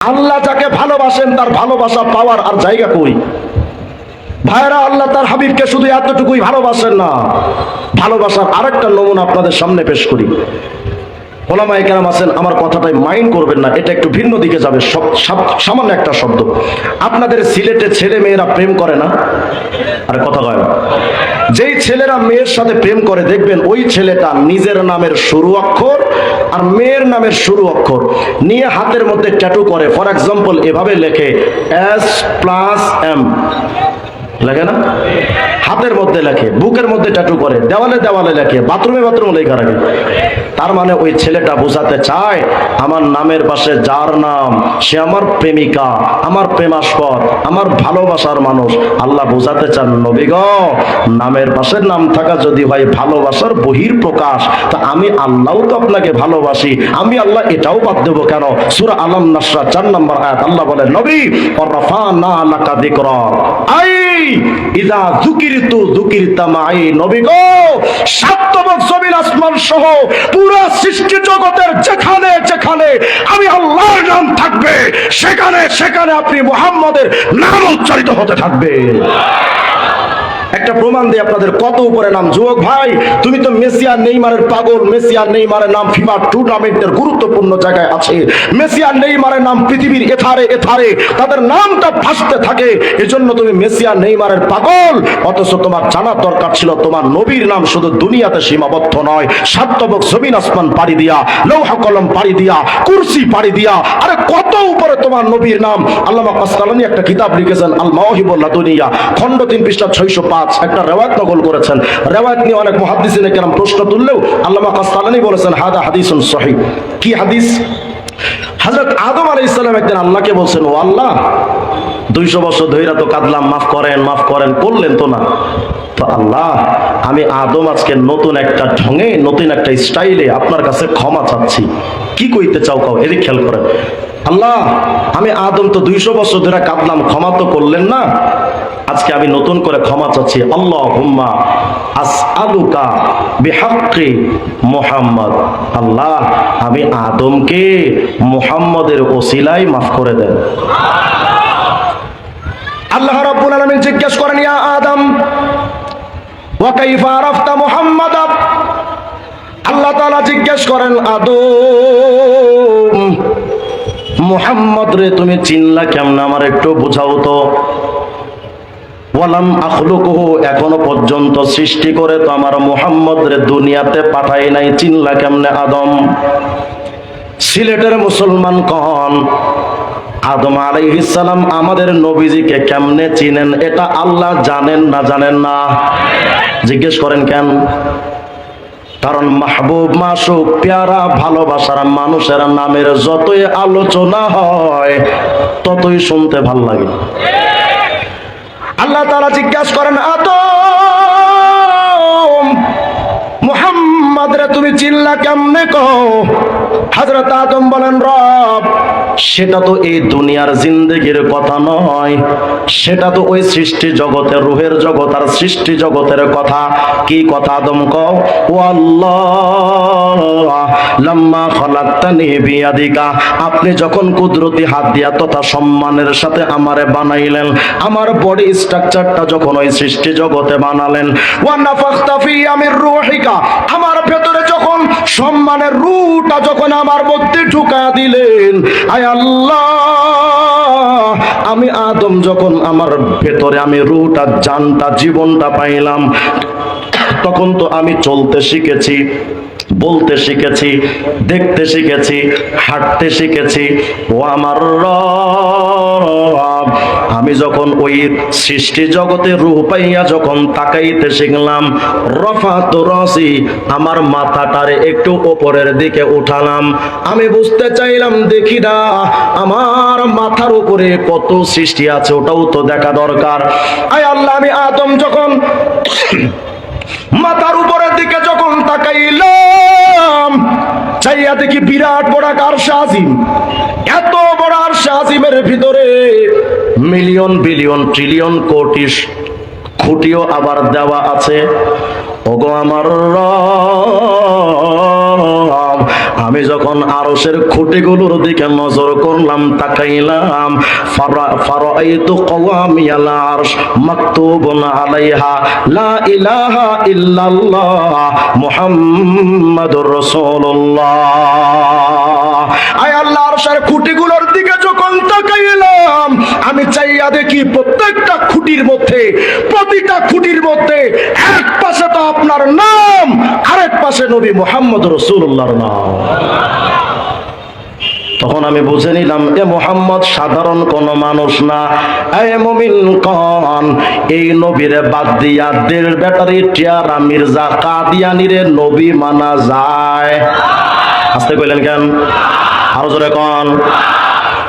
আল্লাহ যাকে ভালোবাসেন, তার ভালোবাসা পাওয়ার আর জায়গা কই? ভাইরা আল্লাহ তার হাবিবকে শুধু এতটুকুই ভালোবাসেন না, ভালোবাসার আরেকটা নমুনা আপনাদের সামনে পেশ করি। ওলামায় কেরাম আছেন, আমার কথাটাই মাইন্ড করবেন না, এটা একটু ভিন্ন দিকে যাবে সামান্য একটা শব্দ। আপনাদের সিলেটে ছেলে মেয়েরা প্রেম করে না? আর কথা কয় না। যেই ছেলেরা মেয়ের সাথে প্রেম করে, দেখবেন ওই ছেলেটা নিজের নামের শুরু অক্ষর আর মেয়ের নামের শুরু অক্ষর নিয়ে হাতের মধ্যে ট্যাটু করে। ফর এক্সাম্পল এভাবে লেখে এস প্লাস এম লেখে না? হাতের মধ্যে লেখে, বুকের মধ্যে ট্যাটু করে, দেওয়ালে দেওয়ালে লেখে, বাথরুমে বাথরুমে লেখা রাখে। তার মানে ওই ছেলেটা বোঝাতে চায়, আমার নামের পাশে যার নাম, সে আমার প্রেমিকা, আমার প্রেমাস্পদ, আমার ভালোবাসার মানুষ। আল্লাহ বোঝাতে চান, নবী গ, নামের পাশে নাম থাকা যদি হয় ভালোবাসার বহির প্রকাশ তা আমি আল্লাহও তো আপনাকে ভালোবাসি, আমি আল্লাহ এটাও বাদ দেবো কেন? সুরা আলম নাসরা, চার নম্বর আয়াত, আল্লাহ বলে নবী রফা না লাকা দুকির তামাই নবী গো সাতবক জমিন আসমান সহ পুরো সৃষ্টি জগতের যেখানে যেখানে আমি আল্লাহর নাম থাকবে, সেখানে সেখানে আপনি মোহাম্মদের নাম উচ্চারিত হতে থাকবে। একটা প্রমাণ দিয়ে আপনাদের কত উপরে নাম। যুবক ভাই, তুমি তো মেসিয়া নেইমারের পাগল। মেসিয়া নেইমারের নাম ফিফা টুর্নামেন্টের গুরুত্বপূর্ণ জায়গায় আছে। মেসিয়া নেইমারের নাম পৃথিবীর এথারে এথারে। তাদের নামটা ভাসতে থাকে। এজন্য তুমি মেসিয়া নেইমারের পাগল। অথচ তোমার জানার দরকার ছিল, তোমার নবীর নাম শুধু দুনিয়াতে সীমাবদ্ধ নয়। সাতবক জমিন আসমান পাড়ি দিয়া, লৌহ কলম পাড়ি দিয়া, কুরসি পাড়ি দিয়া। আরে কত উপরে তোমার নবীর নাম আল্লামা কাসকালানি একটা কিতাব লিখেছেন আল মাওহিবুল্লাহ দুনিয়া খণ্ড তিন পৃষ্ঠা ছয়শো পাঁচ, একটা রেওয়ায়ত নকল করেছেন। রেওয়ায়ত নিয়ে অনেক মহাদিসিনে কেরাম প্রশ্ন তুললেও আল্লামা কাসকালানি বলেছেন, হাদা হাদিসুন সহি কি হাদিস? হযরত আদম আলাইহিস সালাম একদিন আল্লাহকে বলছেন, ও আল্লাহ, দুইশো বছর ধইরা তো কাঁদলাম, মাফ করেন মাফ করেন, করলেন তো না। তো আল্লাহ, আমি আদম আজকে নতুন একটা ঢঙে, নতুন একটা স্টাইলে আপনার কাছে ক্ষমা চাচ্ছি। কি কইতে চাও কাও? এদিক খেয়াল করেন। আল্লাহ, আমি আদম তো দুইশো বছর ধরে কাঁদলাম, ক্ষমা তো করলেন না। আজকে আমি নতুন করে ক্ষমা চাচ্ছি। আল্লাহ হুম্মা আস আলুকা বিহাক্কি মোহাম্মদ। আল্লাহ, আমি আদমকে মোহাম্মদের ওসিলাই মাফ করে দেন। আল্লাহ রাব্বুল আলামিন জিজ্ঞেস করেন, ইয়া আদম, ওয়া কাইফা আরাফতা মুহাম্মাদ আল্লাহ তাআলা জিজ্ঞেস করেন, আদম মুহাম্মদ রে, তুমি চিনলা কেমন? আমার একটু বুঝাও তো। ওয়ালাম আখলুকুহু, এখনও পর্যন্ত সৃষ্টি করে তো আমার মুহাম্মদ রে দুনিয়াতে পাঠাই নাই। চিনলা কেমনে আদম? সিলেটের মুসলমান কন। আদম আলাইহিসসালাম আমাদের নবীজিকে কেমনে চিনেন? এটা আল্লাহ জানেন না জানেন না? জিজ্ঞেস করেন কেন? কারণ মাহবুব, মাসুক, পেয়ারা, ভালোবাসার মানুষের নামের যতই আলোচনা হয়, ততই শুনতে ভালো লাগে। আল্লাহ তারা জিজ্ঞাসা করেন আত মুহাম্মাদরে তুমি চিল্লা কেমনে কও? আদম বলেন, রব, সেটা তো এই দুনিয়ার জিন্দেগির কথা নয়। সেটা তো ওই সৃষ্টি জগতের রুহের জগৎ আর সৃষ্টি জগতের কথা। কি কথা আদম আপনি যখন কুদরতি হাত দিয়া তথা সম্মানের সাথে আমারে বানাইলেন, আমার বডি স্ট্রাকচারটা যখন ওই সৃষ্টি জগতে বানালেন, ওয়া নাফাখতা ফি আমির রূহিকা। আমার ভেতরে যখন সম্মানের রুটা যখন আমার মধ্যে ঢুকা দিলেন। আয় আল্লাহ, আমি আদম যখন আমার ভেতরে আমি রুটা জানটা, জীবনটা পাইলাম, তখন তো আমি চলতে শিখেছি। বলতে শিখেছি, দেখতে শিখেছি, হাঁটতে শিখেছি। ও আমার আমি যখন ওই সৃষ্টি জগতে রূপ পাইয়া যখন তাকাইতে শিখলাম রফা তো রসি, আমার মাথাটারে একটু ওপরের দিকে উঠালাম। আমি বুঝতে চাইলাম, দেখি না, আমার মাথার উপরে কত সৃষ্টি আছে, ওটাও তো দেখা দরকার। আয় আল্লাহ, আমি আদম যখন চাইয়া দেখি বিরাট বড় কার আজিম। এত বড় আর ভিতরে মিলিয়ন, বিলিয়ন, ট্রিলিয়ন কোটি খুঁটিও আবার দেওয়া আছে। ওগো আমার যখন আরশের খুঁটিগুলোর দিকে নজর করলাম, তাকাইলাম, ফারা- ফারাআইতু কওয়ামিয়াল আরশ মাকতুবুন আলাইহা, লা ইলাহা ইল্লাল্লাহ মুহাম্মাদুর রাসূলুল্লাহ। আরশের খুঁটিগুলোর দিকে যখন তাকাইলাম, আমি চাইয়া দেখি প্রত্যেকটা খুঁটির মধ্যে, প্রতিটা খুঁটির মধ্যে এক পাশে তো আপনার নাম, আরেক পাশে নবী মোহাম্মদ রসুল্লাহর নাম। তখন আমি বুঝে নিলাম, এ মোহাম্মদ সাধারণ কোন মানুষ না, এ মমিন কন, এই নবীরে বাদ দিয়া দেড় ব্যাটারি টিয়ারা মির্জা কাদিয়ানিরে নবী মানা যায়। আসতে কইলেন কেন? আরও কন।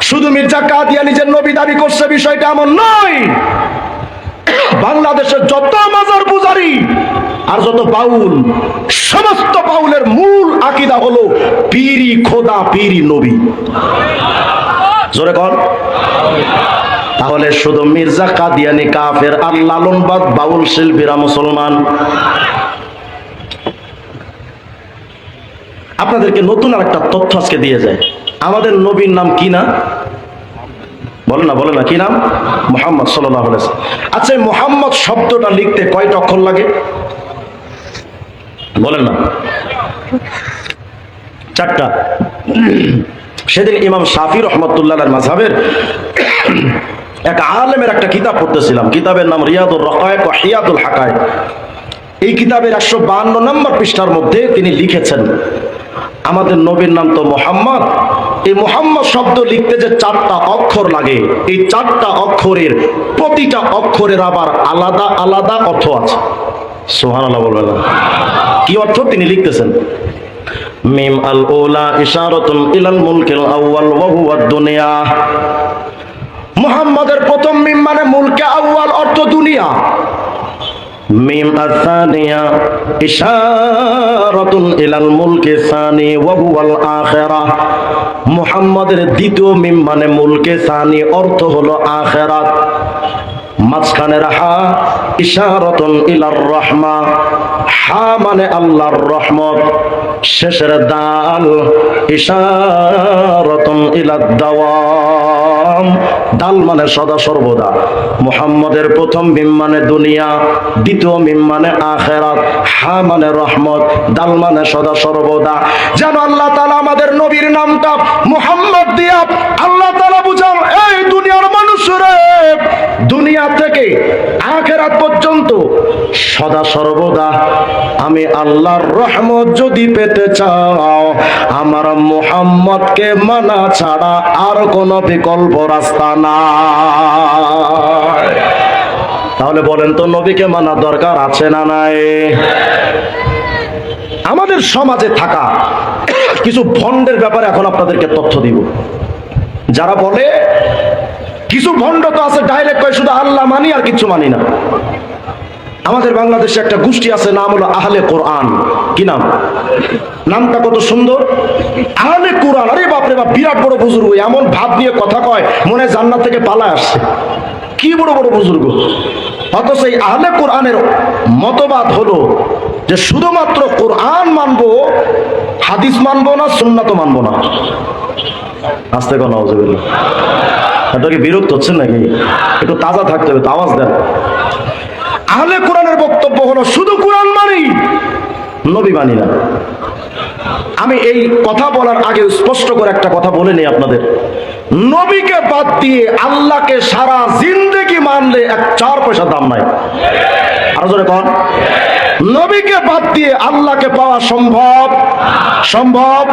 শুধু মির্জা কাদিয়া নিজের নবী দাবি করছে, বিষয়টা এমন নয়। বাংলাদেশের যত মাজার পূজারি আর যত বাউল, সমস্ত বাউলের মূল আকিদা হলো পীরি খোদা, পীরি নবী। জোরে কর তাহলে শুধু মির্জা কাদিয়ানি কাফের আর লালনবাদ বাউল শিল্পীরা মুসলমান। আপনাদেরকে নতুন আর একটা তথ্য আজকে দিয়ে যায় আমাদের নবীর নাম কি না? বলে না বলে না, কি নাম? মোহাম্মদ সাল্লাহ আচ্ছা মোহাম্মদ শব্দটা লিখতে কয়টা অক্ষর লাগে? বলেন না। চারটা। সেদিন ইমাম শাফি রহমতুল্লাহ মাঝহাবের এক আলেমের একটা কিতাব পড়তেছিলাম। কিতাবের নাম রিয়াদুল রকায়ক হিয়াদুল হাকায় এই কিতাবের একশো বান্ন নম্বর পৃষ্ঠার মধ্যে তিনি লিখেছেন, আমাদের নবীর নাম তো মোহাম্মদ এই মোহাম্মদ শব্দ লিখতে যে চারটা অক্ষর লাগে, এই চারটা অক্ষরের প্রতিটা অক্ষরের আবার আলাদা আলাদা অর্থ আছে। সোহান আল্লাহ বলবেন কি অর্থ তিনি লিখতেছেন? মিম আল ওলা ইশারাতুন ইলাল মুলকিল আউয়াল ওয়া হুয়া দুনিয়া। মুহাম্মাদের প্রথম মিম মানে মুলকে আউয়াল অর্থ দুনিয়া। মিম আসানিয়া, ইশারাতুন ইলাল মুলকে সানি ওয়া হুয়াল আখিরাহ মুহাম্মাদের দ্বিতীয় মিম মানে মুলকে সানি, অর্থ হলো আখিরাত মাঝখানের হা ইশারাতুন ইলার রহমা। হা মানে আল্লাহর রহমত। শেষের দাল, ইশারাতুন ইলাদ দাওয়াম দাল মানে সদা সর্বদা। মুহাম্মদের প্রথম মিম মানে দুনিয়া, দ্বিতীয় মিম মানে আখেরাত, হা মানে রহমত, দাল মানে সদা সর্বদা। যেন আল্লাহ তালা আমাদের নবীর নামটা মুহাম্মদ দিয়া আল্লাহ তালা বুঝান, এই দুনিয়ার মানুষরে দুনিয়া থেকে আখেরাত পর্যন্ত সদা সর্বদা আমি আল্লাহর রহমত যদি পেতে চাও, আমার মোহাম্মদকে মানা ছাড়া আর কোনো বিকল্প রাস্তা নাই। তাহলে বলেন তো নবীকে মানা দরকার আছে না নাই? আমাদের সমাজে থাকা কিছু ভণ্ডের ব্যাপারে এখন আপনাদেরকে তথ্য দিব। যারা বলে, কিছু ভণ্ড তো আছে, ডাইরেক্ট কয়, শুধু আল্লাহ মানি আর কিছু মানি না। আমাদের বাংলাদেশে একটা গোষ্ঠী আছে, নাম হলো আহলে কোরআন। কি নাম? নামটা কত সুন্দর? আহলে কোরআন, আরে বাপরে বাপ, বিরাট বড় বুজুর্গ, এমন ভাব নিয়ে কথা কয়, মনে জান্নাত থেকে পালায় আসছে। কি বড় বড় বুজুর্গ। অথচ এই আহলে কোরআনের মতবাদ হলো যে শুধুমাত্র কোরআন মানবো, হাদিস মানবো না, সুন্নাত মানবো না। আস্তে কোনো নজরুল্লাহ এটা কি বিরক্ত হচ্ছেন নাকি? একটু তাজা থাকতে হবে, তো আওয়াজ দেন। আহলে কোরআনের বক্তব্য হলো, শুধু কোরআন মানি। নবী মানি না। আমি এই কথা বলার আগে স্পষ্ট করে একটা কথা বলে নেই আপনাদের। নবীকে বাদ দিয়ে আল্লাহকে সারা জিন্দেগি মানলে এক চার পয়সা দাম নাই। আরও জোরে কন। নবীকে বাদ দিয়ে আল্লাহকে পাওয়া সম্ভব? সম্ভব?